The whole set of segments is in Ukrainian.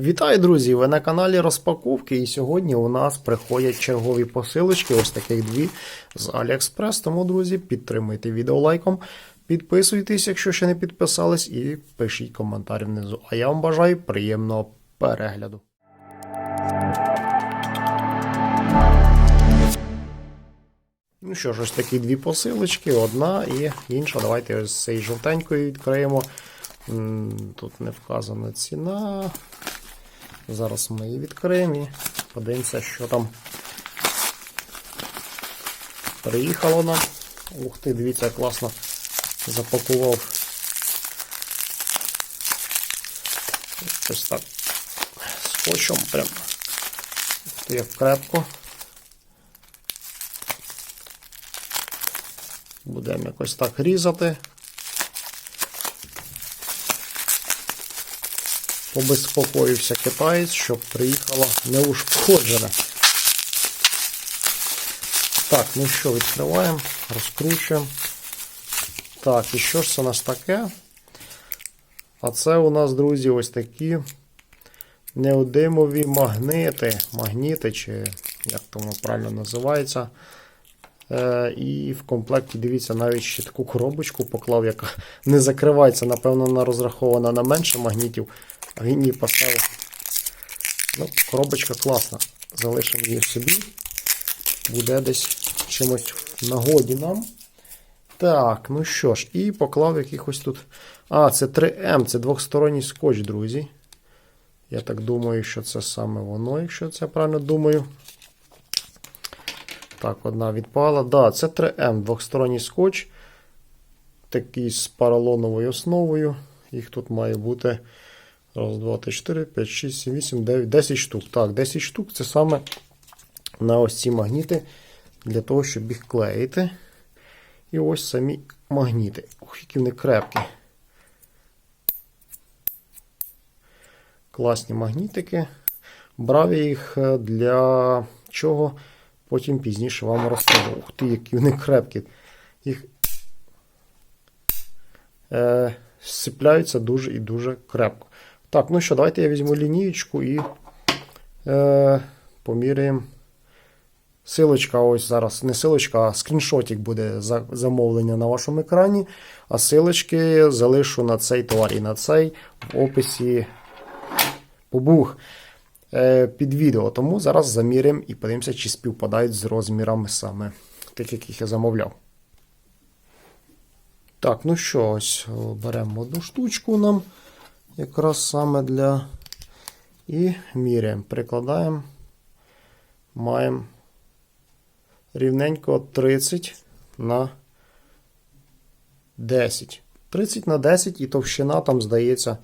Вітаю, друзі! Ви на каналі Розпаковки. І сьогодні у нас приходять чергові посилочки, ось таких дві з AliExpress. Тому, друзі, підтримуйте відео лайком, підписуйтесь, якщо ще не підписались, і пишіть коментарі внизу. А я вам бажаю приємного перегляду. Ну що ж, ось такі дві посилочки, одна і інша. Давайте ось цей жовтенькою відкриємо. Тут не вказана ціна. Зараз ми її відкриємо і подивимося, що там приїхало нам. Ух ти, дивіться, як класно запакував. Ось так. Скотчем прям. Як крепко. Будемо якось так різати. Побезпокоївся китаєць, щоб приїхало неушкоджене. Так, ну що, відкриваємо, розкручуємо. Так, і що ж це у нас таке? А це у нас, друзі, ось такі неодимові магнити. Магніти, чи як тому правильно називається. Е, і в комплекті, дивіться, навіть ще таку коробочку поклав, яка не закривається. Напевно, вона розрахована на менше магнітів. Він її поставив. Ну, коробочка класна. Залишимо її собі. Буде десь чимось в нагоді нам. Так, ну що ж, і поклав якихось тут. А, це 3М, це двохсторонній скотч, друзі. Я так думаю, що це саме воно, якщо це правильно думаю. Так, одна відпала. Да, це 3М, двохсторонній скотч. Такий з поролоновою основою. Їх тут має бути. Раз, два, три, 4, 5, 6, 7, 8, 9, 10 штук. Так, 10 штук це саме на ось ці магніти для того, щоб їх клеїти. І ось самі магніти. Ух, які вони крепкі. Класні магнітики. Брав я їх е, для чого? Потім пізніше вам розкажу. Ух ти, які вони крепкі. Їх е, сцепляються дуже і дуже крепко. Так, ну що, давайте я візьму лінієчку і е, поміряємо. Силочка, ось зараз, не силочка, а скріншотик буде за замовлення на вашому екрані. А силочки залишу на цей товар і на цей в описі побух е, під відео. Тому зараз заміряємо і подивимося, чи співпадають з розмірами саме тих, яких я замовляв. Так, ну що, ось беремо одну штучку нам якраз саме для. І міряємо, прикладаємо, маємо рівненько 30 на 10. 30 на 10 і товщина там здається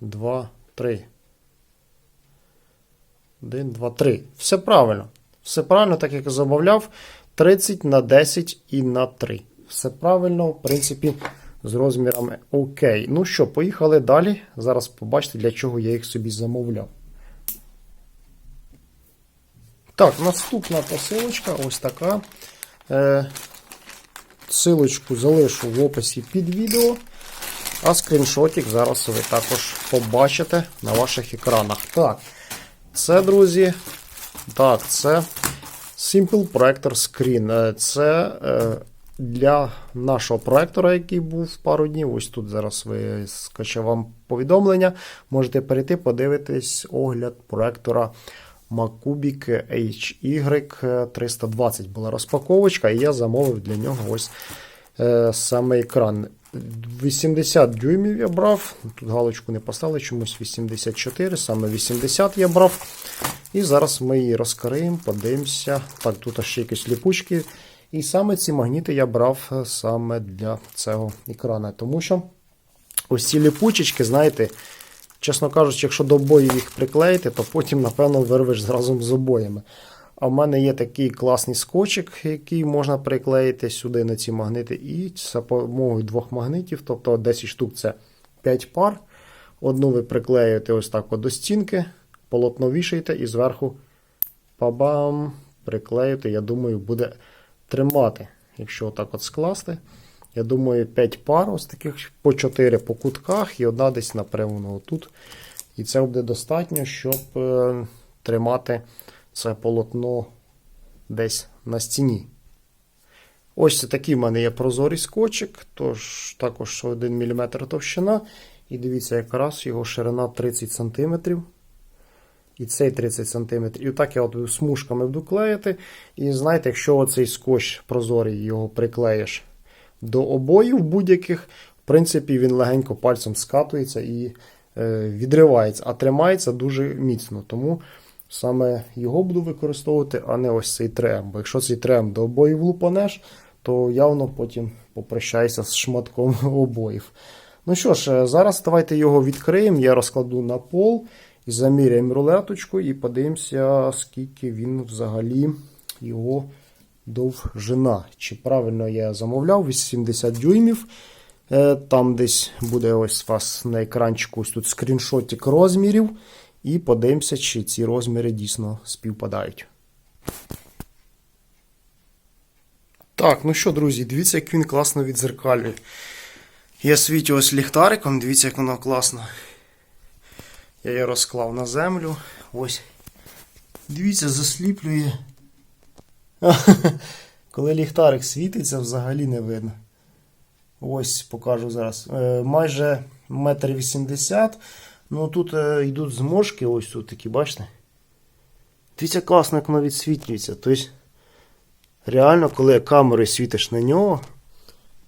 2, 3. 1, 2, 3. Все правильно. Все правильно, так як я замовляв. 30 на 10 і на 3. Все правильно, в принципі, з розмірами окей. Ну що, поїхали далі. Зараз побачите, для чого я їх собі замовляв. Так, наступна посилочка ось така. Е, Силочку залишу в описі під відео. А скріншотик зараз ви також побачите на ваших екранах. Так, це, друзі, так, це Simple Projector Screen. Е, Це е, для нашого проектора, який був пару днів. Ось тут зараз ви скачав вам повідомлення. Можете перейти, подивитись огляд проектора Macubic HY320 була розпаковочка, і я замовив для нього ось е, саме екран. 80 дюймів я брав. Тут галочку не поставили, чомусь 84, саме 80 я брав. І зараз ми її розкриємо, подивимося. Так, тут ще якісь ліпучки. І саме ці магніти я брав е, саме для цього екрана. Тому що ось ці ліпучечки, знаєте, чесно кажучи, якщо до обоїв їх приклеїти, то потім, напевно, вирвеш разом з обоями. А в мене є такий класний скотчик, який можна приклеїти сюди на ці магнити. І за допомогою двох магнитів, тобто 10 штук це 5 пар. Одну ви приклеюєте ось так до стінки, полотно вішаєте і зверху пабам, приклеїте. Я думаю, буде тримати. Якщо отак от скласти. Я думаю, 5 пар ось таких по 4 по кутках і одна десь напряму отут. І це буде достатньо, щоб е, тримати це полотно десь на стіні. Ось такий в мене є прозорий скотчик, тож також 1 мм товщина. І дивіться, якраз його ширина 30 см. І цей 30 см. І отак я от смужками буду клеїти. І знаєте, якщо оцей скотч прозорий його приклеїш до обоїв будь-яких, в принципі, він легенько пальцем скатується і е, відривається, а тримається дуже міцно. Тому саме його буду використовувати, а не ось цей трем. Бо якщо цей трем до обоїв лупанеш, то явно потім попрощайся з шматком обоїв. Ну що ж, е, зараз давайте його відкриємо. Я розкладу на пол і заміряємо рулеточку і подивимося, скільки він взагалі його довжина. Чи правильно я замовляв 80 дюймів. Е, Там десь буде ось у вас на екранчику ось тут скріншотик розмірів. І подивимося, чи ці розміри дійсно співпадають. Так, ну що, друзі, дивіться, як він класно відзеркалює. Я світю ось ліхтариком, дивіться, як воно класно. Я її розклав на землю. Ось. Дивіться, засліплює. Коли ліхтарик світиться, взагалі не видно. Ось покажу зараз. Е, майже метр вісімдесят. Ну тут е, йдуть зморшки, ось тут такі, бачите? Дивіться, класно, як воно відсвітлюється. Тобто, реально, коли камерою світиш на нього,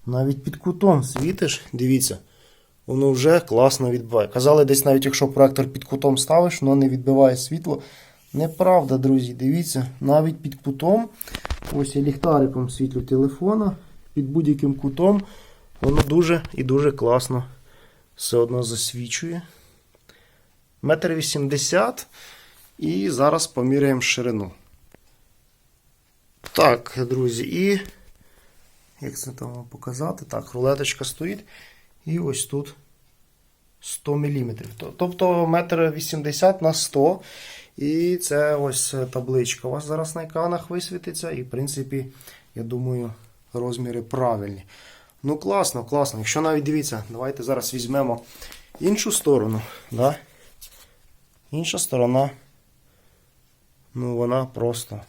навіть під кутом світиш, дивіться, воно вже класно відбиває. Казали, десь навіть якщо проектор під кутом ставиш, воно не відбиває світло. Неправда, друзі, дивіться, навіть під кутом, ось я ліхтариком світлю телефона, під будь-яким кутом, воно дуже і дуже класно все одно засвічує. Метр вісімдесят. І зараз поміряємо ширину. Так, друзі, і як це там показати? Так, рулеточка стоїть. І ось тут 100 мм. Тобто метр 80 на 100 І це ось табличка у вас зараз на екранах висвітиться. І, в принципі, я думаю, розміри правильні. Ну, класно, класно. Якщо навіть дивіться, давайте зараз візьмемо іншу сторону. Да? Інша сторона, ну, вона просто.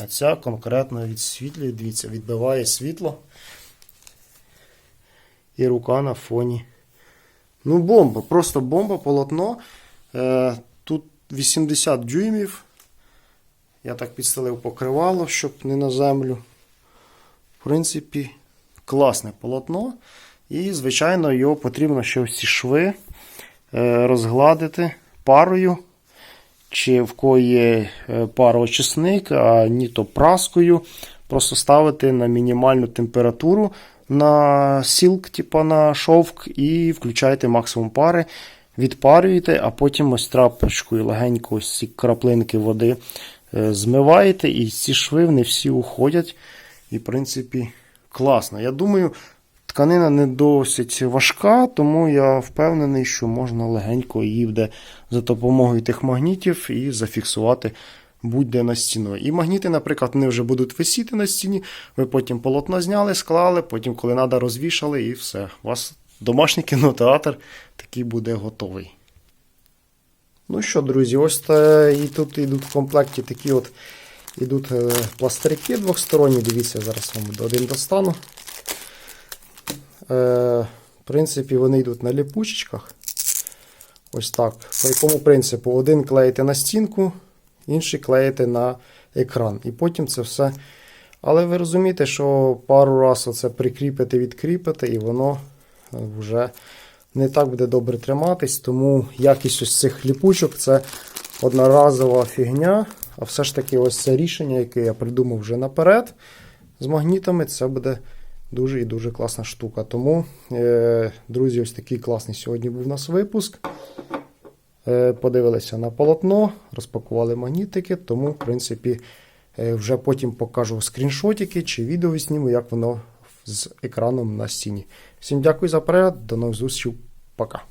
А ця конкретно відсвітлює, дивіться, відбиває світло. І рука на фоні. Ну, бомба, просто бомба, полотно. Е, Тут 80 дюймів. Я так підстелив покривало, щоб не на землю. В принципі, класне полотно. І, звичайно, його потрібно ще ось шви е, розгладити парою. Чи в кої є е, пароочисник, а ні то праскою. Просто ставити на мінімальну температуру на сілк, типу на шовк, і включаєте максимум пари, відпарюєте, а потім ось трапочкою легенько ось ці краплинки води е, змиваєте, і ці шви вони всі уходять. І, в принципі, класно. Я думаю, тканина не досить важка, тому я впевнений, що можна легенько її буде за допомогою тих магнітів і зафіксувати будь-де на стіну. І магніти, наприклад, вони вже будуть висіти на стіні. Ви потім полотно зняли, склали, потім, коли треба, розвішали, і все. У вас домашній кінотеатр такий буде готовий. Ну що, друзі, ось та, і тут йдуть в комплекті такі от ідуть е, пластирки двохсторонні. Дивіться, зараз вам один достану. Е, в принципі, вони йдуть на ліпучечках. Ось так. По якому принципу? Один клеїте на стінку, інший клеїте на екран. І потім це все. Але ви розумієте, що пару разів це прикріпити, відкріпити, і воно вже не так буде добре триматись. Тому якість ось цих ліпучок це одноразова фігня. А все ж таки, ось це рішення, яке я придумав вже наперед з магнітами, це буде дуже і дуже класна штука. Тому, е, друзі, ось такий класний сьогодні був у нас випуск. Е, Подивилися на полотно, розпакували магнітики, тому, в принципі, е, вже потім покажу скріншотики чи відео зніму, як воно з екраном на стіні. Всім дякую за перегляд, до нових зустрічей, пока.